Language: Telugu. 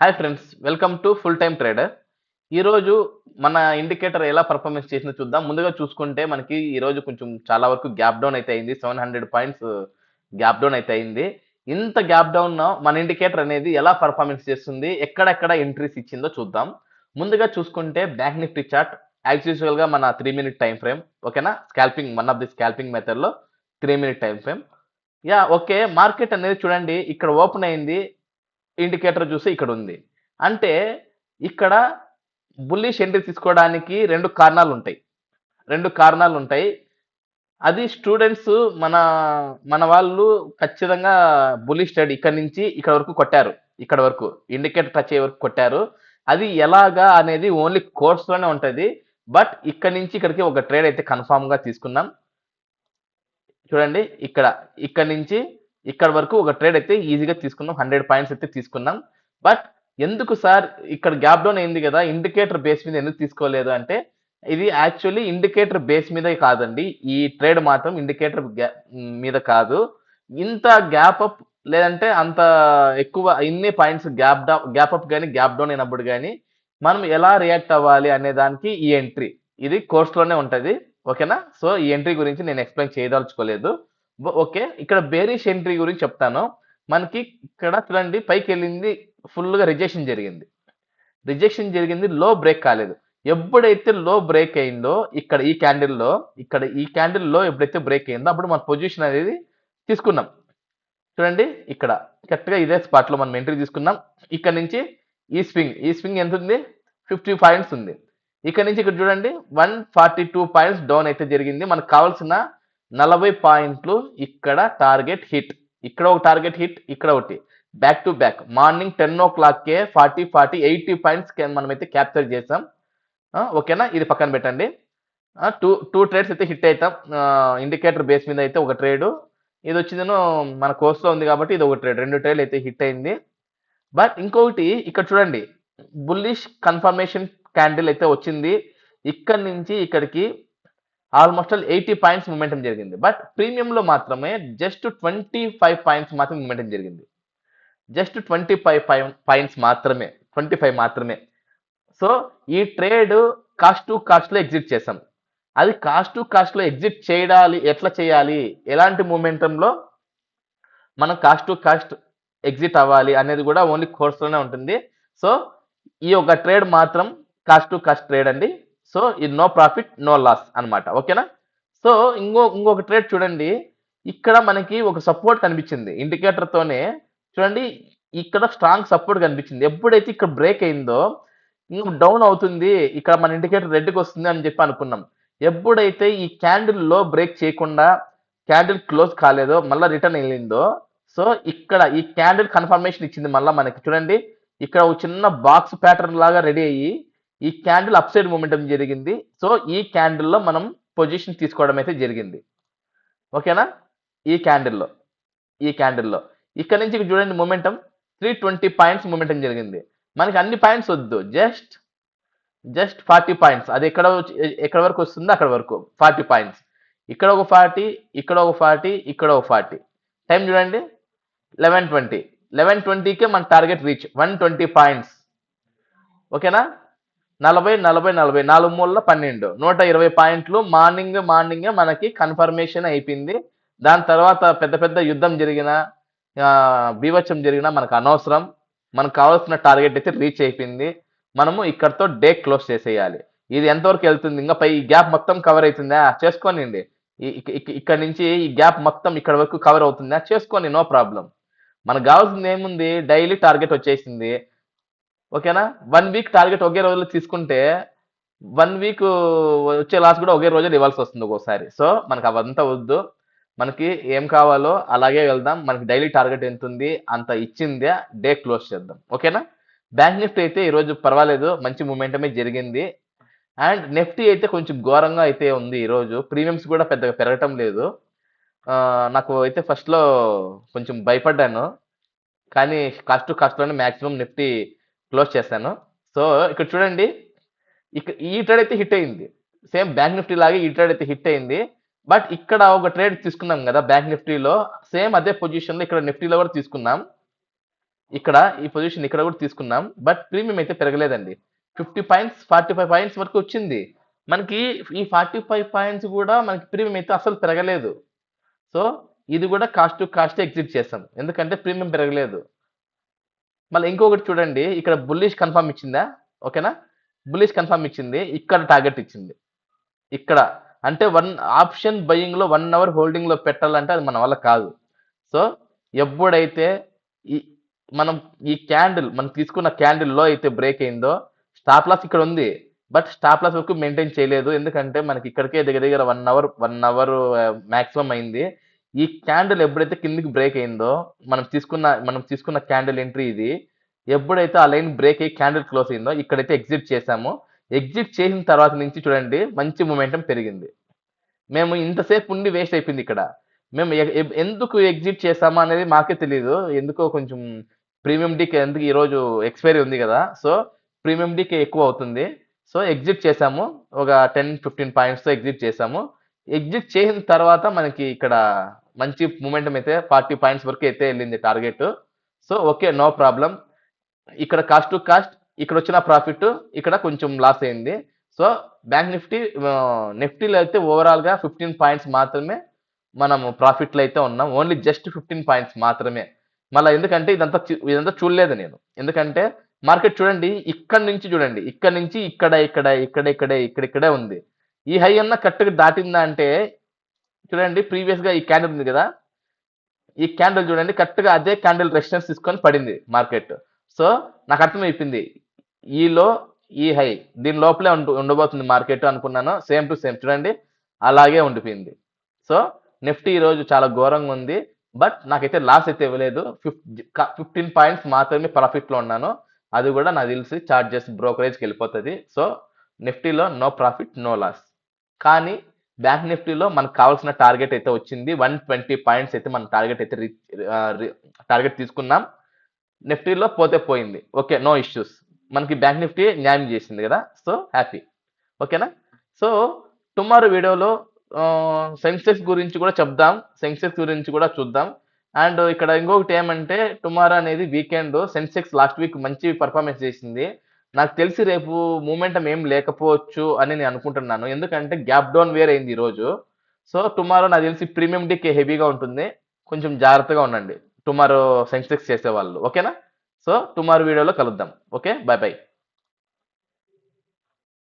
Hi friends welcome to full time trader ఈరోజు మన ఇండికేటర్ ఎలా పర్ఫార్మెన్స్ చేసిందో చూద్దాం. ముందుగా చూసుకుంటే మనకి ఈరోజు కొంచెం చాలా వరకు గ్యాప్ డౌన్ అయితే అయింది. Seven hundred points gap down అయితే అయింది. ఇంత గ్యాప్ డౌన్ మన ఇండికేటర్ అనేది ఎలా పర్ఫార్మెన్స్ చేస్తుంది? ఎక్కడెక్కడ ఎంట్రీస్ ఇచ్చిందో చూద్దాం. ముందుగా చూసుకుంటే బ్యాంక్ నిఫ్టీ చార్ట్ యాజ్ యూజువల్గా మన త్రీ మినిట్ టైం ఫ్రేమ్ ఓకేనా scalping one of the scalping మెథడ్లో three minute time frame yeah okay market అనేది చూడండి ఇక్కడ ఓపెన్ అయింది. ఇండికేటర్ చూసి ఇక్కడ ఉంది అంటే ఇక్కడ బుల్లిష్ ఎంట్రీ తీసుకోవడానికి రెండు కారణాలు ఉంటాయి. రెండు కారణాలు ఉంటాయి. అది స్టూడెంట్స్ మన మన వాళ్ళు ఖచ్చితంగా బుల్లిష్ స్టడీ ఇక్కడ నుంచి ఇక్కడ వరకు కొట్టారు. ఇక్కడ వరకు ఇండికేటర్ టచ్ అయ్యే వరకు కొట్టారు. అది ఎలాగా అనేది ఓన్లీ కోర్స్లోనే ఉంటుంది. బట్ ఇక్కడ నుంచి ఇక్కడికి ఒక ట్రేడ్ అయితే కన్ఫామ్గా తీసుకున్నాం. చూడండి ఇక్కడ ఇక్కడ నుంచి ఇక్కడ వరకు ఒక ట్రేడ్ అయితే ఈజీగా తీసుకున్నాం. హండ్రెడ్ పాయింట్స్ అయితే తీసుకున్నాం. బట్ ఎందుకు సార్ ఇక్కడ గ్యాప్ డౌన్ అయింది కదా? ఇండికేటర్ బేస్ మీద ఎందుకు తీసుకోలేదు అంటే ఇది యాక్చువల్లీ ఇండికేటర్ బేస్ మీద కాదండి. ఈ ట్రేడ్ మాత్రం ఇండికేటర్ మీద కాదు. ఇంత గ్యాప్ అప్ లేదంటే అంత ఎక్కువ ఇన్ని points gap down gap up కానీ గ్యాప్ డౌన్ అయినప్పుడు కానీ మనం ఎలా రియాక్ట్ అవ్వాలి అనే దానికి ఈ ఎంట్రీ ఇది కోర్స్లోనే ఉంటుంది. ఓకేనా సో ఈ ఎంట్రీ గురించి నేను ఎక్స్ప్లెయిన్ చేయదలుచుకోలేదు. ఓకే. ఇక్కడ బేరిష్ ఎంట్రీ గురించి చెప్తాను. మనకి ఇక్కడ చూడండి పైకి వెళ్ళింది ఫుల్గా రిజెక్షన్ జరిగింది. రిజెక్షన్ జరిగింది లో బ్రేక్ కాలేదు. ఎప్పుడైతే లో బ్రేక్ అయిందో ఇక్కడ ఈ క్యాండిల్లో ఇక్కడ ఈ క్యాండిల్లో ఎప్పుడైతే బ్రేక్ అయిందో అప్పుడు మన పొజిషన్ అనేది తీసుకున్నాం. చూడండి ఇక్కడ కరెక్ట్గా ఇదే స్పాట్లో మనం ఎంట్రీ తీసుకున్నాం. ఇక్కడ నుంచి ఈ స్వింగ్ ఈ స్వింగ్ ఎంత ఉంది? ఫిఫ్టీ పాయింట్స్ ఉంది. ఇక్కడ నుంచి ఇక్కడ చూడండి one forty two points down అయితే జరిగింది. మనకు కావాల్సిన నలభై పాయింట్లు ఇక్కడ టార్గెట్ హిట్. ఇక్కడ ఒక టార్గెట్ హిట్ ఇక్కడ ఒకటి. Back to back morning ten ఓ క్లాక్కే ఫార్టీ ఫార్టీ ఎయిటీ పాయింట్స్ మనం అయితే క్యాప్చర్ చేసాం. ఓకేనా? ఇది పక్కన పెట్టండి. టూ టూ ట్రేడ్స్ అయితే హిట్ అవుతాం ఇండికేటర్ బేస్ మీద అయితే ఒక ట్రేడ్ ఇది వచ్చిందేను మన కోర్స్లో ఉంది కాబట్టి ఇది ఒక ట్రేడ్ రెండు ట్రేడ్లు అయితే హిట్ అయింది. బట్ ఇంకొకటి ఇక్కడ చూడండి. బుల్లిష్ కన్ఫర్మేషన్ క్యాండిల్ అయితే వచ్చింది. ఇక్కడ నుంచి ఇక్కడికి almost all eighty points momentum జరిగింది. బట్ ప్రీమియంలో మాత్రమే జస్ట్ ట్వంటీ ఫైవ్ పాయింట్స్ మాత్రమే మూమెంటం జరిగింది. జస్ట్ ట్వంటీ ఫైవ్ పాయింట్స్ మాత్రమే ట్వంటీ ఫైవ్ మాత్రమే. సో ఈ ట్రేడ్ కాస్ట్ టు కాస్ట్లో ఎగ్జిట్ చేసాం. అది కాస్ట్ టు కాస్ట్లో ఎగ్జిట్ చేయాలి ఎట్లా చేయాలి ఎలాంటి మూమెంటంలో మనం కాస్ట్ టు కాస్ట్ ఎగ్జిట్ అవ్వాలి అనేది కూడా ఓన్లీ కోర్స్లోనే ఉంటుంది. సో ఈ ఒక ట్రేడ్ మాత్రం కాస్ట్ టు కాస్ట్ ట్రేడ్ అండి. సో ఇది నో ప్రాఫిట్ నో లాస్ అనమాట ఓకేనా? సో ఇంకో ఇంకొక ట్రేడ్ చూడండి. ఇక్కడ మనకి ఒక సపోర్ట్ కనిపించింది. ఇండికేటర్తోనే చూడండి ఇక్కడ స్ట్రాంగ్ సపోర్ట్ కనిపించింది. ఎప్పుడైతే ఇక్కడ బ్రేక్ అయిందో ఇంకా డౌన్ అవుతుంది. ఇక్కడ మన ఇండికేటర్ రెడ్కి వస్తుంది అని చెప్పి అనుకున్నాం. ఎప్పుడైతే ఈ క్యాండిల్లో బ్రేక్ చేయకుండా క్యాండిల్ క్లోజ్ కాలేదో మళ్ళీ రిటర్న్ వెళ్ళిందో సో ఇక్కడ ఈ క్యాండిల్ కన్ఫర్మేషన్ ఇచ్చింది మళ్ళీ మనకి. చూడండి ఇక్కడ ఒక చిన్న బాక్స్ ప్యాటర్న్ లాగా రెడీ అయ్యి ఈ క్యాండిల్ అప్ సైడ్ మూమెంటం జరిగింది. సో ఈ క్యాండిల్లో మనం పొజిషన్ తీసుకోవడం అయితే జరిగింది. ఓకేనా? ఈ క్యాండిల్లో ఈ క్యాండిల్లో ఇక్కడ నుంచి చూడండి momentum three twenty points momentum జరిగింది. మనకి అన్ని పాయింట్స్ వద్దు. జస్ట్ జస్ట్ ఫార్టీ పాయింట్స్ అది ఎక్కడ ఎక్కడ వరకు వస్తుందో అక్కడ వరకు. ఫార్టీ పాయింట్స్ ఇక్కడ ఒక ఫార్టీ ఇక్కడ ఒక ఫార్టీ ఇక్కడ ఒక ఫార్టీ టైం చూడండి. లెవెన్ ట్వంటీ లెవెన్ ట్వంటీకే మన target reach one twenty points ఓకేనా? నలభై నలభై నలభై నాలుగు మూల పన్నెండు. నూట ఇరవై పాయింట్లు మార్నింగ్ మార్నింగ్ మనకి కన్ఫర్మేషన్ అయిపోయింది. దాని తర్వాత పెద్ద పెద్ద యుద్ధం జరిగిన ఆ, బీభత్సం జరిగినా మనకు అనవసరం. మనకు కావాల్సిన టార్గెట్ అయితే రీచ్ అయిపోయింది. మనము ఇక్కడతో డే క్లోజ్ చేసేయాలి. ఇది ఎంతవరకు వెళ్తుంది? ఇంకా పై ఈ గ్యాప్ మొత్తం కవర్ అవుతుందా? చేసుకోనండి ఇక్కడ నుంచి ఈ గ్యాప్ మొత్తం ఇక్కడ వరకు కవర్ అవుతుందా? చేసుకోండి నో ప్రాబ్లం. మనకు కావాల్సింది ఏముంది? డైలీ టార్గెట్ వచ్చేసింది. ఓకేనా? వన్ వీక్ టార్గెట్ ఒకే రోజులో తీసుకుంటే వన్ వీక్ వచ్చే లాస్ట్ కూడా ఒకే రోజు ఇవ్వాల్సి వస్తుంది ఒక్కోసారి. సో మనకు అవంతా వద్దు. మనకి ఏం కావాలో అలాగే వెళ్దాం. మనకి డైలీ టార్గెట్ ఎంత ఉంది అంత ఇచ్చిందే డే క్లోజ్ చేద్దాం. ఓకేనా? బ్యాంక్ నిఫ్టీ అయితే ఈరోజు పర్వాలేదు. మంచి మూమెంటమే జరిగింది. అండ్ నిఫ్టీ అయితే కొంచెం ఘోరంగా అయితే ఉంది ఈరోజు ప్రీమియమ్స్ కూడా పెద్దగా పెరగటం లేదు. నాకు అయితే ఫస్ట్లో కొంచెం భయపడ్డాను. కానీ కాస్ట్ కాస్ట్లోనే మ్యాక్సిమం నిఫ్టీ క్లోజ్ చేశాను. సో ఇక్కడ చూడండి ఇక ఈ ట్రేడ్ అయితే హిట్ అయింది. సేమ్ బ్యాంక్ నిఫ్టీ లాగే ఈ ట్రేడ్ అయితే హిట్ అయింది. బట్ ఇక్కడ ఒక ట్రేడ్ తీసుకున్నాం కదా బ్యాంక్ నిఫ్టీలో. సేమ్ అదే పొజిషన్లో ఇక్కడ నిఫ్టీలో కూడా తీసుకున్నాం. ఇక్కడ ఈ పొజిషన్ ఇక్కడ కూడా తీసుకున్నాం. బట్ ప్రీమియం అయితే పెరగలేదండి. Fifty points forty five points వరకు వచ్చింది. మనకి ఈ ఫార్టీ ఫైవ్ పాయింట్స్ కూడా మనకి ప్రీమియం అయితే అసలు పెరగలేదు. సో ఇది కూడా కాస్ట్ టు కాస్ట్ ఎగ్జిట్ చేస్తాం ఎందుకంటే ప్రీమియం పెరగలేదు. మళ్ళీ ఇంకొకటి చూడండి ఇక్కడ బుల్లిష్ కన్ఫర్మ్ ఇచ్చిందా? ఓకేనా? బుల్లిష్ కన్ఫర్మ్ ఇచ్చింది ఇక్కడ టార్గెట్ ఇచ్చింది. ఇక్కడ అంటే వన్ ఆప్షన్ బయింగ్లో వన్ అవర్ హోల్డింగ్లో పెట్టాలంటే అది మన వల్ల కాదు. సో ఎప్పుడైతే ఈ మనం ఈ క్యాండిల్ మనం తీసుకున్న క్యాండిల్లో అయితే బ్రేక్ అయిందో స్టాప్ లాస్ ఇక్కడ ఉంది. బట్ స్టాప్ లాస్ వరకు మెయింటైన్ చేయలేదు. ఎందుకంటే మనకి ఇక్కడికే దగ్గర దగ్గర one hour one hour maximum అయింది. ఈ క్యాండిల్ ఎప్పుడైతే కిందికి బ్రేక్ అయిందో మనం తీసుకున్న మనం తీసుకున్న క్యాండిల్ ఎంట్రీ ఇది ఎప్పుడైతే ఆ లైన్ బ్రేక్ అయ్యి క్యాండిల్ క్లోజ్ అయిందో ఇక్కడైతే ఎగ్జిట్ చేసాము ఎగ్జిట్ చేసిన తర్వాత నుంచి చూడండి మంచి మూమెంటం పెరిగింది. మేము ఇంతసేపు ఉండి వేస్ట్ అయిపోయింది ఇక్కడ. మేము ఎందుకు ఎగ్జిట్ చేసామా అనేది మాకే తెలియదు ఎందుకో కొంచెం ప్రీమియం డీకి ఎందుకు ఈరోజు ఎక్స్పైరీ ఉంది కదా. సో ప్రీమియం డీకి ఎక్కువ అవుతుంది. సో ఎగ్జిట్ చేసాము ఒక టెన్ ఫిఫ్టీన్ పాయింట్స్తో ఎగ్జిట్ చేసాము ఎగ్జిట్ చేసిన తర్వాత మనకి ఇక్కడ మంచి మూమెంటం అయితే ఫార్టీ పాయింట్స్ వరకు అయితే వెళ్ళింది target so okay no problem ఇక్కడ కాస్ట్ టు కాస్ట్ ఇక్కడ వచ్చిన ప్రాఫిట్ ఇక్కడ కొంచెం లాస్ అయింది. సో బ్యాంక్ నిఫ్టీ నిఫ్టీలో అయితే ఓవరాల్గా ఫిఫ్టీన్ పాయింట్స్ మాత్రమే మనం ప్రాఫిట్లో అయితే ఉన్నాం. ఓన్లీ జస్ట్ ఫిఫ్టీన్ పాయింట్స్ మాత్రమే. మళ్ళీ ఎందుకంటే ఇదంతా చూ- ఇదంతా చూడలేదు నేను. ఎందుకంటే మార్కెట్ చూడండి ఇక్కడ నుంచి చూడండి. ఇక్కడ నుంచి ఇక్కడ ఇక్కడ ఇక్కడ ఇక్కడే ఇక్కడ ఇక్కడే ఉంది. ఈ హై అన్న కరెక్ట్గా దాటిందా అంటే చూడండి ప్రీవియస్గా ఈ క్యాండిల్ ఉంది కదా? ఈ క్యాండిల్ చూడండి కరెక్ట్గా అదే క్యాండిల్ రెసిస్టెన్స్ తీసుకొని పడింది మార్కెట్ సో నాకు అర్థమైపోయింది. ఈలో ఈ హై దీని లోపలే ఉండు ఉండబోతుంది మార్కెట్ అనుకున్నాను సేమ్ టు సేమ్ చూడండి అలాగే ఉండిపోయింది. సో నిఫ్టీ ఈ రోజు చాలా ఘోరంగా ఉంది బట్ నాకైతే లాస్ అయితే ఇవ్వలేదు. ఫిఫ్టీన్ పాయింట్స్ మాత్రమే ప్రాఫిట్లో ఉన్నాను. అది కూడా నాకు తెలిసి చార్జెస్ బ్రోకరేజ్కి వెళ్ళిపోతుంది. సో నిఫ్టీలో నో ప్రాఫిట్ నో లాస్ కానీ బ్యాంక్ నిఫ్టీలో మనకు కావాల్సిన టార్గెట్ అయితే వచ్చింది. వన్ ట్వంటీ పాయింట్స్ అయితే మన టార్గెట్ అయితే టార్గెట్ తీసుకున్నాం. నిఫ్టీలో పోతే పోయింది. ఓకే నో ఇష్యూస్ మనకి బ్యాంక్ నిఫ్టీ న్యాయం చేసింది కదా. సో హ్యాపీ ఓకేనా సో టుమారో వీడియోలో సెన్సెక్స్ గురించి కూడా చెప్దాం. సెన్సెక్స్ గురించి కూడా చూద్దాం. అండ్ ఇక్కడ ఇంకొకటి ఏమంటే టుమారో అనేది వీకెండ్ సెన్సెక్స్ లాస్ట్ వీక్ మంచి పర్ఫార్మెన్స్ చేసింది. నాకు తెలిసి రేపు మూమెంటం ఏం లేకపోవచ్చు అని నేను అనుకుంటున్నాను. ఎందుకంటే గ్యాప్ డౌన్ వేర్ అయింది ఈరోజు. సో టుమారో నాకు తెలిసి ప్రీమియం డికే హెవీగా ఉంటుంది. కొంచెం జాగ్రత్తగా ఉండండి. టుమారో సెన్సెక్స్ చేసే వాళ్ళు ఓకేనా? సో టుమారో వీడియోలో కలుద్దాం. ఓకే? Bye bye